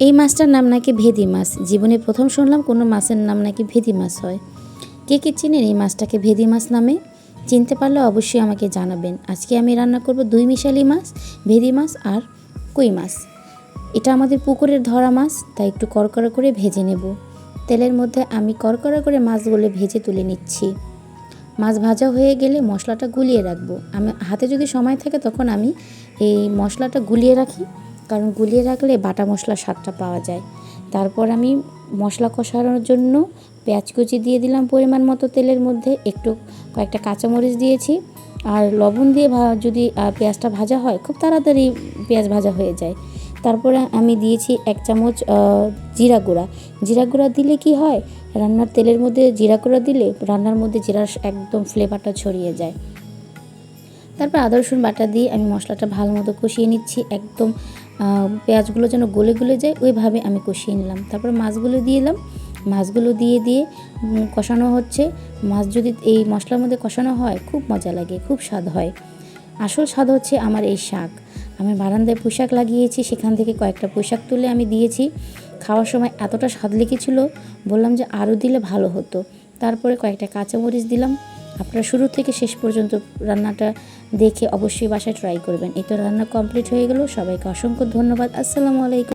এই মাছটার নাম নাকি ভেদি মাছ। জীবনে প্রথম শুনলাম কোনো মাছের নাম নাকি ভেদি মাছ হয়। কে কে চিনেন এই মাছটাকে ভেদি মাছ নামে? চিনতে পারলে অবশ্যই আমাকে জানাবেন। আজকে আমি রান্না করব দুই মিশালি মাছ, ভেদি মাছ আর কই মাছ। এটা আমাদের পুকুরের ধরা মাছ, তাই একটু করকরা করে ভেজে নেব। তেলের মধ্যে আমি করকরা করে মাছগুলো ভেজে তুলে নিচ্ছি। মাছ ভাজা হয়ে গেলে মশলাটা গুলিয়ে রাখব। আমি হাতে যদি সময় থাকে তখন আমি এই মশলাটা গুলিয়ে রাখি। কারণ গুলিয়ে রাখলে বাটা মশলার স্বাদটা পাওয়া যায়। তারপর আমি মশলা কষানোর জন্য পেঁয়াজ কুচি দিয়ে দিলাম পরিমাণ মতো তেলের মধ্যে, একটু কয়েকটা কাঁচামরিচ দিয়েছি। আর লবণ দিয়ে যদি পেঁয়াজটা ভাজা হয়, খুব তাড়াতাড়ি পেঁয়াজ ভাজা হয়ে যায়। তারপরে আমি দিয়েছি এক চামচ জিরা গুঁড়া। জিরা গুঁড়া দিলে কি হয়? রান্নার তেলের মধ্যে জিরা গুঁড়া দিলে রান্নার মধ্যে জিরার একদম ফ্লেভারটা ছড়িয়ে যায়। তারপর আদা রসুন বাটা দিয়ে আমি মশলাটা ভালো মতো কষিয়ে নিচ্ছি, একদম পেঁয়াজগুলো যেন গলে গলে যায়, ওইভাবে আমি কষিয়ে নিলাম। তারপর মাছগুলো দিয়ে এলাম মাছগুলো দিয়ে দিয়ে কষানো হচ্ছে। মাছ যদি এই মশলার মধ্যে কষানো হয়, খুব মজা লাগে, খুব স্বাদ হয়। আসল স্বাদ হচ্ছে আমার এই শাক। আমি বারান্দায় পোশাক লাগিয়েছি, সেখান থেকে কয়েকটা পোশাক তুলে আমি দিয়েছি। খাওয়ার সময় এতটা স্বাদ লেগেছিল, বললাম যে আরও দিলে ভালো হতো। তারপরে কয়েকটা কাঁচামরিচ দিলাম। আপনারা শুরু থেকে শেষ পর্যন্ত রান্নাটা দেখে অবশ্যই বাসায় ট্রাই করবেন। এই তো রান্না কমপ্লিট হয়ে গেল। সবাইকে অসংখ্য ধন্যবাদ। আসসালামু আলাইকুম।